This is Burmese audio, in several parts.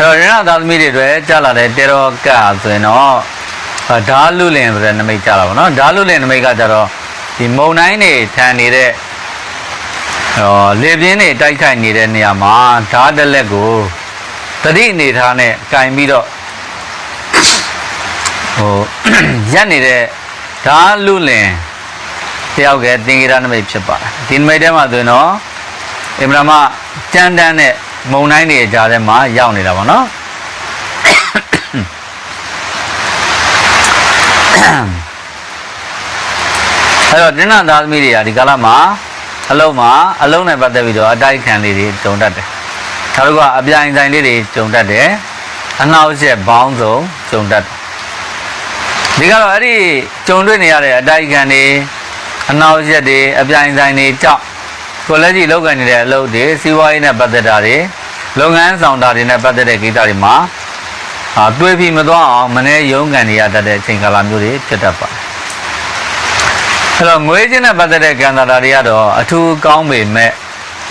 တော့ရဏသာသမီတွေတွေကြာလာတဲ့တေရောကဆိုရင်တော့အာဓာလူလင်ဆိုတဲ့နမိတ်ကြာလာပါတော့ဓာလူလင်နမိတ်ကကြတော့ဒီမုံတိုင်းတွေထန်နေတဲ့ဟောလေပြင်းတွေတိုက်ခိုက်နေတဲ့နေရာမှာဓာတစ်လက်ကိုတတိအနေထားနဲ့ကင်ပြီးတော့ဟိုရက်နေတဲ့ဓာလူလင်တယောက်ကသင်္ကေတနမိတ်ဖြစ်ပါတယ်ဒီနမိတ်ထဲမှာဆိုရင်တော့အင်မရာမကြမ်းတမ်းတဲ့ မုံတိုင်းတွေကြားထဲမှာရောက်နေတာပါနော်အဲ့တော့တင်းနာသားသမီးတွေကဒီကာလမှာအလုံးမှာအလုံးနဲ့ပတ်သက်ပြီးတော့အတိုက်ခံလေးတွေကြုံတတ်တယ်။နောက်တစ်ခုကအပြိုင်ဆိုင်လေးတွေကြုံတတ်တယ်။အနှောက်အယှက်ဘောင်းစုံကြုံတတ်တယ်။ဒီကတော့အဲ့ဒီကြုံတွေ့နေရတဲ့အတိုက်ခံတွေအနှောက်အယှက်တွေအပြိုင်ဆိုင်တွေကြောင့် ကိုလက်ကြီးလောက်ကန်နေတဲ့အလုပ်တွေစီးပွားရေးနဲ့ပတ်သက်တာတွေလုပ်ငန်းဆောင်တာတွေနဲ့ပတ်သက်တဲ့ကိစ္စတွေမှာအာတွေးပြီးမသွားအောင်မနေ့ရုံးကန်နေရတတ်တဲ့အချိန်ကာလမျိုးတွေဖြစ်တတ်ပါတယ်အဲ့တော့ငွေချင်းနဲ့ပတ်သက်တဲ့ကံတာတာတွေကတော့အထူးကောင်းပေမဲ့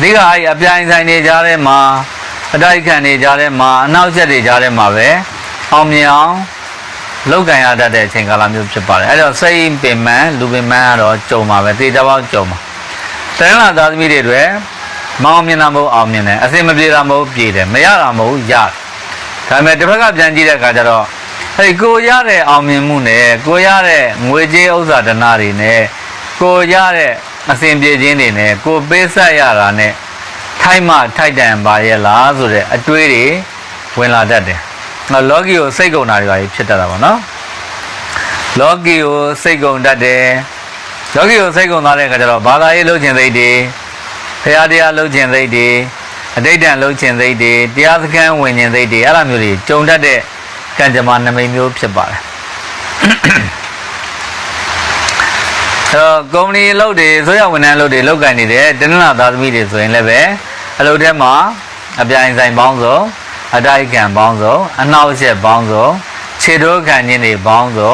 ဒီကအဲ့အပြိုင်ဆိုင်တွေကြားထဲမှာအတိုက်ခံတွေကြားထဲမှာအနောက်ချက်တွေကြားထဲမှာပဲအောင်မြင်အောင်လောက်ကန်ရတတ်တဲ့အချိန်ကာလမျိုးဖြစ်ပါတယ်အဲ့တော့စိတ်ပင်မလူပင်မကတော့ကြုံပါပဲတေချာပေါက်ကြုံပါ တရင်လာသားသမီးတွေတွေမအောင်မြင်တာမဟုတ်အောင်မြင်တယ်အစင်မပြေတာမဟုတ်ပြေတယ်မရတာမဟုတ်ရတယ်ဒါပေမဲ့တစ်ဖက်ကပြန်ကြည့်တဲ့အခါကျတော့အဲ့ဒီကိုရတဲ့အောင်မြင်မှုနဲ့ကိုရတဲ့ငွေကြေးဥစ္စာဒနာတွေနဲ့ကိုရတဲ့အစဉ်ပြေခြင်းတွေနဲ့ကိုပေးဆက်ရတာနဲ့ထိုက်မှထိုက်တန်ပါရဲ့လားဆိုတဲ့အတွေးတွေဝင်လာတတ်တယ်။ငါလောကီကိုစိတ်ကုန်တာတွေပါဖြစ်တတ်တာပေါ့နော်။လောကီကိုစိတ်ကုန်တတ်တယ်။ လောကီကိုစိတ်ကုန်သွားတဲ့အခါကျတော့ဘာသာရေးလှုပ်ခြင်းစိတ်တွေဖရာတရားလှုပ်ခြင်းစိတ်တွေအတိတ်တန်လှုပ်ခြင်းစိတ်တွေတရားစခန်းဝင်ခြင်းစိတ်တွေအဲ့လိုမျိုးတွေကြုံတတ်တဲ့ကံကြမ္မာနမိတ်မျိုးဖြစ်ပါတယ်။အဲတော့ကုမ္ပဏီအလုပ်တွေဆိုရဝန်ထမ်းအလုပ်တွေလုပ်ကင်နေတဲ့တနင်္လာသားသမီးတွေဆိုရင်လည်းပဲအလုပ်ထဲမှာအပြိုင်ဆိုင်ပေါင်းစုံအတိုက်ခံပေါင်းစုံအနှောက်အယှက်ပေါင်းစုံခြေတိုးခံခြင်းတွေပေါင်းစုံ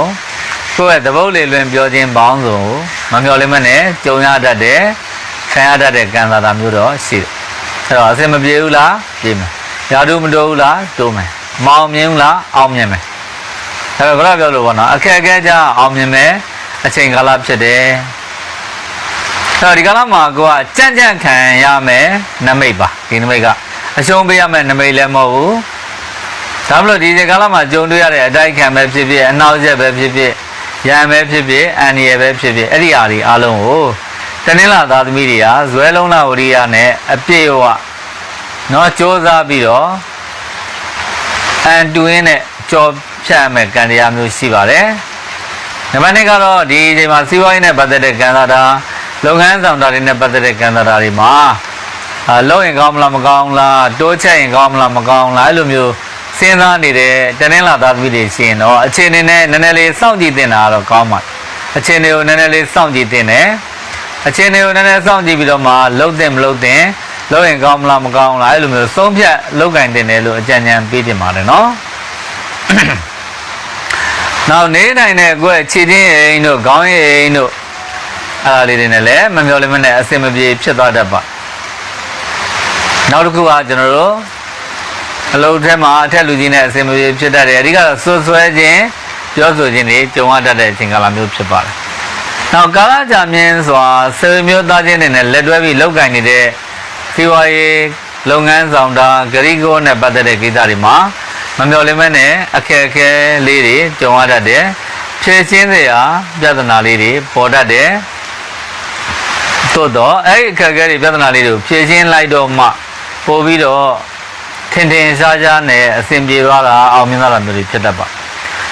ကိုယ့်ရဲ့သဘုတ်လေလွင်ပြောခြင်းပေါင်းစုံကိုမမျော်လင့်မနဲ့ကြုံရတတ်တဲ့ခံရတတ်တဲ့ကံစားတာမျိုးတော့ရှိတယ်။အဲတော့အစင်မပြေဘူးလားပြေမယ်။ရာထူးမတိုးဘူးလားတိုးမယ်။မအောင်မြင်ဘူးလားအောင်မြင်မယ်။ဒါပေမဲ့ဘယ်လိုပြောလို့ပေါ့နော်အခက်အခဲကြအောင်မြင်မယ်အချိန်ကာလဖြစ်တယ်။အဲ့တော့ဒီကာလမှာကိုကကြံ့ကြံ့ခံရမယ်နမိတ်ပါဒီနမိတ်ကအရှုံးပေးရမယ်နမိတ်လည်းမဟုတ်ဘူး။ဒါမလို့ဒီကာလမှာကြုံတွေ့ရတဲ့အတိုက်ခံပဲဖြစ်ဖြစ်အနောက်ရက်ပဲဖြစ်ဖြစ် ရံပဲဖြစ်ဖြစ်အန်ရယ်ပဲဖြစ်ဖြစ်အဲ့ဒီအရာတွေအလုံးကိုတနင်္လာသားသမီးတွေကဇွဲလုံးလာဝရိယနဲ့အပြည့်အဝနော်စ조사ပြီးတော့အန်တွင်းနဲ့ကြော်ဖြတ်မယ်ကံတရားမျိုးရှိပါတယ်။နံပါတ်2ကတော့ဒီအချိန်မှာစီးပွားရေးနဲ့ပတ်သက်တဲ့ကံတာတာလုပ်ငန်းဆောင်တာတွေနဲ့ပတ်သက်တဲ့ကံတာတာတွေမှာအာလုပ်ရင်ကောင်းမလားမကောင်းလားတိုးချက်ရင်ကောင်းမလားမကောင်းလားအဲ့လိုမျိုး စဉ်းစားနေတဲ့တနင်္လာသားသမီးတွေရှိရင်တော့အခြေအနေနဲ့နည်းနည်းလေးစောင့်ကြည့်တင်တာကတော့ကောင်းပါအခြေအနေကိုနည်းနည်းလေးစောင့်ကြည့်တင်တယ်အခြေအနေကိုနည်းနည်းစောင့်ကြည့်ပြီးတော့မှလှုပ်တင်မလှုပ်တင်လုပ်ရင်ကောင်းမလားမကောင်းလားအဲ့လိုမျိုးသုံးဖြတ်လောက်ကင်တင်တယ်လို့အကြံဉာဏ်ပေးတင်ပါတယ်နော်နောက်နေနိုင်တဲ့ကိုယ့်ရဲ့ခြေချင်းအိမ်တို့ခေါင်းရိပ်အိမ်တို့အဲ့ဒါလေးတွေနဲ့လည်းမမျော်လင့်မနဲ့အစင်မပြေဖြစ်သွားတတ်ပါနောက်တစ်ခုကကျွန်တော်တို့အ လုပ်ထဲမှာအထက်လူကြီးနဲ့အစင်မပြေဖြစ်တတ်တယ်အဓိကတော့ဆွဆွဲခြင်းပြောဆိုခြင်းတွေကြုံရတတ်တဲ့အချိန်ကာလမျိုးဖြစ်ပါတယ်နောက်ကာလကြာမြင့်စွာစေမျိုးသားချင်းတွေနဲ့လက်တွဲပြီးလောက်ကင်နေတဲ့စီဝါရေးလုပ်ငန်းဆောင်တာဂရိကောနဲ့ပတ်သက်တဲ့ကိစ္စတွေမှာမမျော်လင့်မနဲ့အခက်အခဲလေးတွေကြုံရတတ်တယ်ဖြည့်ရှင်းစရာပြဿနာလေးတွေပေါ်တတ်တယ်သို့တော့အဲ့ဒီအခက်အခဲတွေပြဿနာလေးတွေကိုဖြည့်ရှင်းလိုက်တော့မှပို့ပြီးတော့ ထင်ထင်ရှားရှားနဲ့အဆင်ပြေသွားတာအောင်မြင်သွားတာမျိုးတွေဖြစ်တတ်ပါ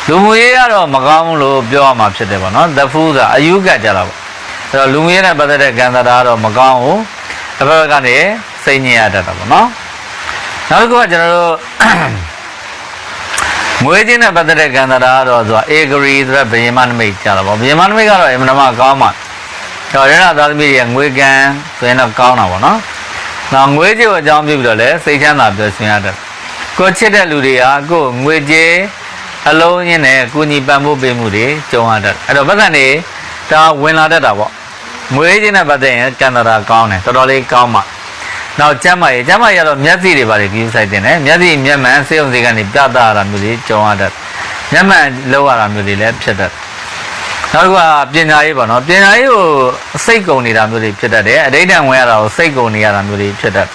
လူမှုရေးကတော့မကောင်းဘူးလို့ပြောရမှာဖြစ်တယ်ပေါ့နော်သဖူးကအယူကကြတာပေါ့အဲ့တော့လူမှုရေးနဲ့ပတ်သက်တဲ့ကံသတာကတော့မကောင်းဘူးတစ်ဖက်ကနေစိတ်ညစ်ရတတ်တာပေါ့နော်နောက်တစ်ခုကကျွန်တော်တို့မွေးခြင်းနဲ့ပတ်သက်တဲ့ကံသရာကတော့ဆိုတာအေဂရီဆိုတဲ့ဗယင်မနမိတ်ကြတာပေါ့ဗယင်မနမိတ်ကတော့အင်မတန်မှကောင်းပါတော့ရဟသာသမီးရဲ့ငွေကံဆိုရင်တော့ကောင်းတာပေါ့နော်။ နောက်ငွေကြေးကိုအကြောင်းပြုပြီးတော့လည်းစိတ်ချမ်းသာပျော်ရွှင်ရတတ်ကိုချစ်တဲ့လူတွေဟာကိုငွေကြေးအလုံးရင်းနဲ့ကုညီပံ့ပိုးပေးမှုတွေကြုံရတတ်အဲ့တော့ပတ်သက်နေဒါဝင်လာတတ်တာပေါ့ငွေကြေးနဲ့ပတ်သက်ရင်ကံသရာကောင်းတယ်တော်တော်လေးကောင်းပါနောက်ကျမ်းမာရေးကျမ်းမာရေးကတော့မျက်စိတွေပါလေကြီးဆိုင်တင်တယ်မျက်စိမျက်မှန်စေုံစေကနေပြသရတာမျိုးတွေကြုံရတတ်မျက်မှန်လောက်ရတာမျိုးတွေလည်းဖြစ်တတ် နောက်တစ်ခုကပညာရေးပေါ့နော်ပညာရေးကိုစိတ်ကုန်နေတာမျိုးတွေဖြစ်တတ်တယ်အဋိဌံဝင်ရတာကိုစိတ်ကုန်နေရတာမျိုးတွေဖြစ်တတ်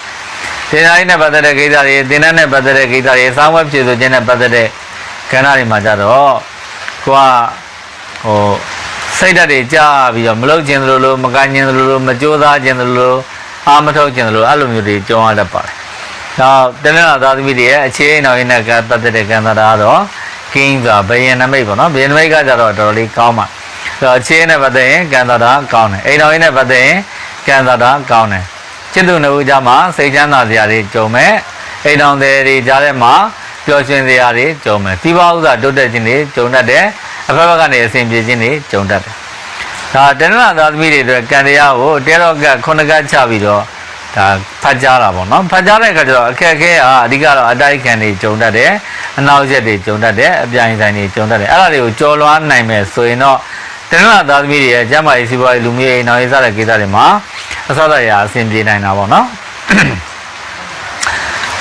ပညာရေးနဲ့ပတ်သက်တဲ့ကိစ္စတွေသင်တန်းနဲ့ပတ်သက်တဲ့ကိစ္စတွေစောင်းဝက်ဖြည့်ဆိုခြင်းနဲ့ပတ်သက်တဲ့ကဏ္ဍတွေမှာကြတော့ကိုကဟိုစိတ်ဓာတ်တွေကြာပြီးတော့မလုတ်ခြင်းသလိုလိုမကန်ခြင်းသလိုလိုမကြိုးစားခြင်းသလိုလိုအာမထုတ်ခြင်းသလိုအဲ့လိုမျိုးတွေကြုံရတတ်ပါတယ်။နောက်တနင်္လာသားသမီးတွေရဲ့အခြေအနေနောက်ရင်းနဲ့ပတ်သက်တဲ့ကံတာကတော့ကင်းစွာဘယင်နမိတ်ပေါ့နော်ဘယင်နမိတ်ကကြတော့တော်တော်လေးကောင်းပါဆို တော့အခြေအနေနဲ့ပတ်သက်ရင်ကံတာတာကောင်းတယ်အိမ်တော်ရင်းနဲ့ပတ်သက်ရင်ကံတာတာကောင်းတယ်ချစ်သူနှစ်ဦးကြားမှာစိတ်ချမ်းသာစရာတွေကြုံမဲ့အိမ်တော်တွေကြားထဲမှာပျော်ရွှင်စရာတွေကြုံမဲ့စီးပွားဥစ္စာတိုးတက်ခြင်းတွေကြုံတတ်တယ်အဖက်ဖက်ကနေအစဉ်ပြေခြင်းတွေကြုံတတ်တယ်ဒါတနင်္လာသားသမီးတွေအတွက်ကံတရားကိုတဲတော့ကခုနှစ်ကချပြီးတော့ဒါဖတ်ကြားတာပေါ့နော်ဖတ်ကြားတဲ့အခါကျတော့အခက်အခဲကအဓိကတော့အတိုက်ခံတွေကြုံတတ်တယ်အနောက်ရက်တွေကြုံတတ်တယ်အပြိုင်ဆိုင်တွေကြုံတတ်တယ်အဲ့ဒါတွေကိုကြော်လွှားနိုင်မယ်ဆိုရင်တော့ တနင်္လာသားသမီးတွေရဲ့ကျမ်းမာရေးစီးပွားရေးလူမျိုးရေးနောက်ရေးစတဲ့ကိစ္စတွေမှာအစောတရအဆင်ပြေနိုင်တာပေါ့နော်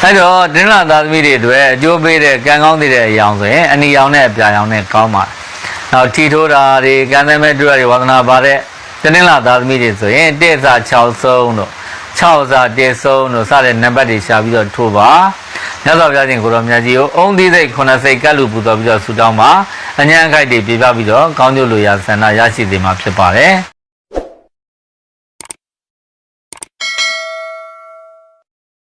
အဲ့တော့တင်းလာသားသမီးတွေအတွက်အကျိုးပေးတဲ့ကံကောင်းတဲ့အရာဆိုရင်အနီရောင်နဲ့အပြာရောင်နဲ့ကောင်းပါတယ်။နောက်ထီထိုးတာတွေကံသမဲတွေ့ရတွေဝါသနာပါတဲ့တင်းလာသားသမီးတွေဆိုရင်တစ်စာ6ဆုံးတို့6စာတစ်ဆုံးတို့စတဲ့နံပါတ်တွေရှာပြီးတော့ထိုးပါ။ မြတ်စွာဘုရားရှင်ကိုရောမြတ်ကြီးကိုအုံသီးစိတ်9စိတ်ကတ်လူပူတော်ပြီးတော့ဆူတောင်းပါအញ្ញံခိုက်တွေပြပြပြီးတော့ကောင်းကျိုးလိုရာဆန္ဒရရှိစေမှာဖြစ်ပါတယ်။